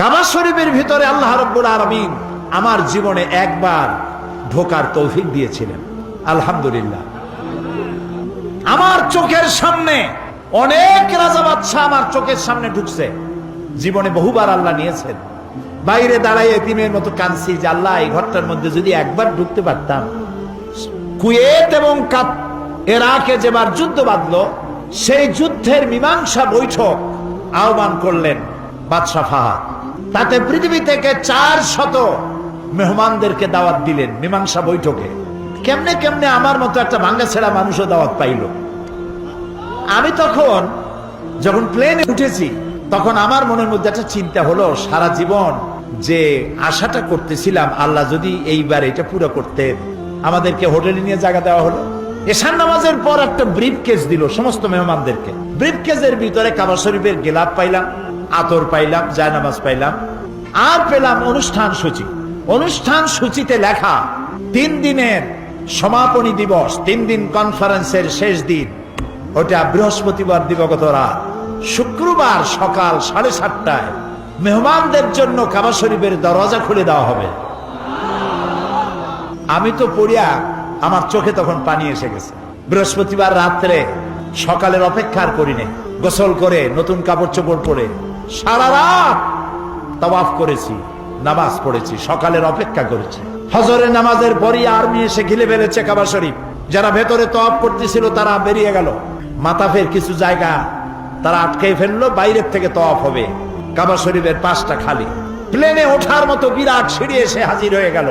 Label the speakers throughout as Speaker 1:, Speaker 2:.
Speaker 1: কাবা শরীফের ভিতরে আল্লাহ রব্বুল আলমিন আমার জীবনে একবার ঢোকার তৌফিক দিয়েছিলেন। আলহামদুলিল্লাহ। আমার চোখের সামনে অনেক রাজা বাদশাহ আমার চোখের সামনে ঢুকছে। জীবনে বহুবার আল্লাহ নিয়েছেন। বাইরে দাঁড়াই এতিমের মতো কানছি যে, আল্লাহ, এই ঘরটার মধ্যে যদি একবার ঢুকতে পারতাম। কুয়েত এবং কাপ এরাকে যেবার যুদ্ধ বাঁধল, সেই যুদ্ধের মীমাংসা বৈঠক আহ্বান করলেন বাদশাহ ফাহাদ। তাতে পৃথিবী থেকে চার শত মেহমানদেরকে দাওয়াত দিলেন মীমাংসা বৈঠকে। কেমনে কেমনে আমার মতো একটা ভাঙ্গা ছেড়া মানুষও দাওয়াত পাইল। আমি তখন যখন প্লেনে উঠেছি, তখন আমার মনের মধ্যে একটা চিন্তা হলো, সারা জীবন যে আশাটা করতেছিলাম, আল্লাহ যদি এইবার এটা পুরো করতেন, আমাদেরকে হোটেলে নিয়ে জায়গা দেওয়া হলো। এশান নামাজের পর একটা ব্রিফ কেস দিল সমস্ত মেহমানদেরকে। ব্রিফ কেসের ভিতরে কাবা শরীফের গেলাপ পাইলাম। আতর পাইলাম, জায়নামাজ পাইলাম। আর পেলাম অনুষ্ঠান সূচি। অনুষ্ঠান সূচিতে লেখা, তিন দিনের সমাপনী দিবস, তিন দিন কনফারেন্সের শেষ দিন। ওটা বৃহস্পতিবার দিবগত রাত। শুক্রবার সকাল সাড়ে সাতটায় মেহমানদের জন্য কাবা শরীফের দরজা খুলে দেওয়া হবে। আমি তো পড়িয়া আমার চোখে তখন পানি এসে গেছে। বৃহস্পতিবার রাত্রে সকালের অপেক্ষার আর করি নাই। গোসল করে নতুন কাপড় চোপড় পরে সারা রাত করেছি, নামাজ পড়েছি, সকালের অপেক্ষা করেছি। হজরের নামাজের পরই আর্মি এসে ঘিলে ফেলেছে কাবা শরীফ। যারা ভেতরে তওয়াফ করতেছিল তারা বেরিয়ে গেল। মাতাফের কিছু জায়গা তারা আটকে ফেলল, বাইরের থেকে তওয়াফ হবে। কাবা শরীফের পাশটা খালি। প্লেনে ওঠার মতো বিরাট সিঁড়ি এসে হাজির হয়ে গেল।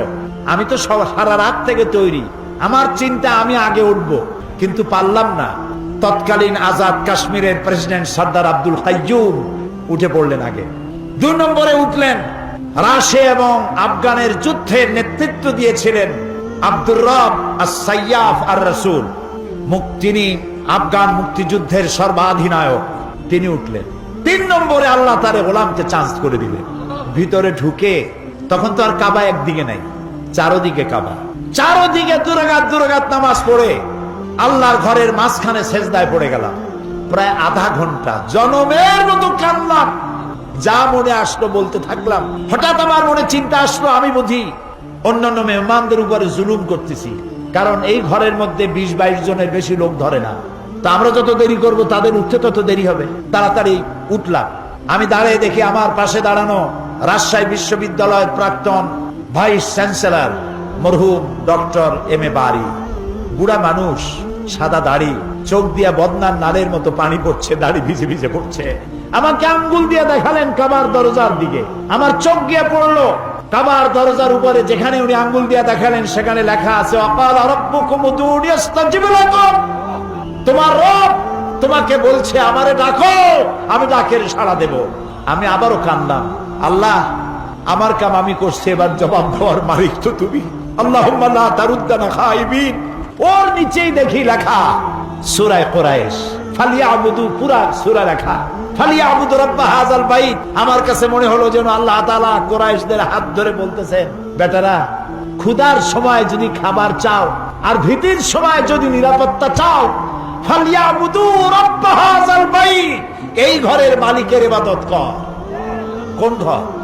Speaker 1: আমি তো সারা রাত থেকে তৈরি। আমার চিন্তা আমি আগে উঠবো, কিন্তু পারলাম না। তৎকালীন আজাদ কাশ্মীরের প্রেসিডেন্ট সর্দার আব্দুল কাইয়ুম উঠে পড়লেন আগে। দুই নম্বরে উঠলেন। রাশে এবং আফগানের যুদ্ধের নেতৃত্ব দিয়েছিলেন আব্দুর রব আর সাইয়াফ আর রসুল তিনি আফগান মুক্তিযুদ্ধের সর্বাধিনায়ক। তিনি উঠলেন। তিন নম্বরে আল্লাহ তারে গোলামকে চান্স করে দিলেন। ভিতরে ঢুকে তখন তো আর কাবা একদিকে নাই, চারোদিকে কাবা। চারোদিকে দুরাগাত দুরাগাত নামাজ পড়ে আল্লাহর ঘরের মাঝখানে সেজদায় পড়ে গেলাম। প্রায় আধা ঘণ্টা। জনমের মতো কান্নাম যা মনে আসলো বলতে থাকলাম। হঠাৎ আমার মনে চিন্তা আসলো, আমি বুঝি অন্যান্য মেহমানদের উপরে জুলুম করতেছি। কারণ এই ঘরের মধ্যে বিশ বাইশ জনের বেশি লোক ধরে না। তা আমরা যত দেরি করব, তাদের উঠতে তত দেরি হবে। তাড়াতাড়ি উঠলাম। আমি দাঁড়িয়ে দেখি আমার পাশে দাঁড়ানো রাজশাহী বিশ্ববিদ্যালয়ের প্রাক্তন ভাইস চ্যান্সেলর, মরহুম ডক্টর এম এ বাড়ি বুড়া মানুষ, সাদা দাড়ি চোখ দিয়া বদনার নালের মতো পানি পড়ছে, দাড়ি ভিজে ভিজে পড়ছে। আমাকে আঙ্গুল দিয়ে দেখালেন কাবার দরজার দিকে। আমার চোখ গিয়ে পড়ল। কাবার দরজার উপরে যেখানে উনি আঙ্গুল দিয়ে দেখালেন, সেখানে লেখা আছে তোমার রব তোমাকে বলছে, আমারে ডাকো, আমি ডাকের সাড়া দেব। আমি আবারও কান্দাম আল্লাহ, আমার কাম আমি করছি, এবার জবাব দেওয়ার মালিক তো তুমি। আল্লাহ তারুদ্দানা খাইবিন। ওর নিচেই দেখি লেখা সুরায় কোরাইশ। ফালিয়া আবুদু পুরা সুরা লেখা। ফালিয়া আবুদু হাজাল আমার কাছে মনে হলো যেন আল্লাহ তাআলা কোরাইশদের হাত ধরে বলতেছেন, বেটারা, ক্ষুধার সময় যদি খাবার চাও, আর ভীতির সময় যদি নিরাপত্তা চাও, ফালিয়াবুদু রব্বা বাইত। এই ঘরের মালিকের ইবাদত কর। কোন ঘর?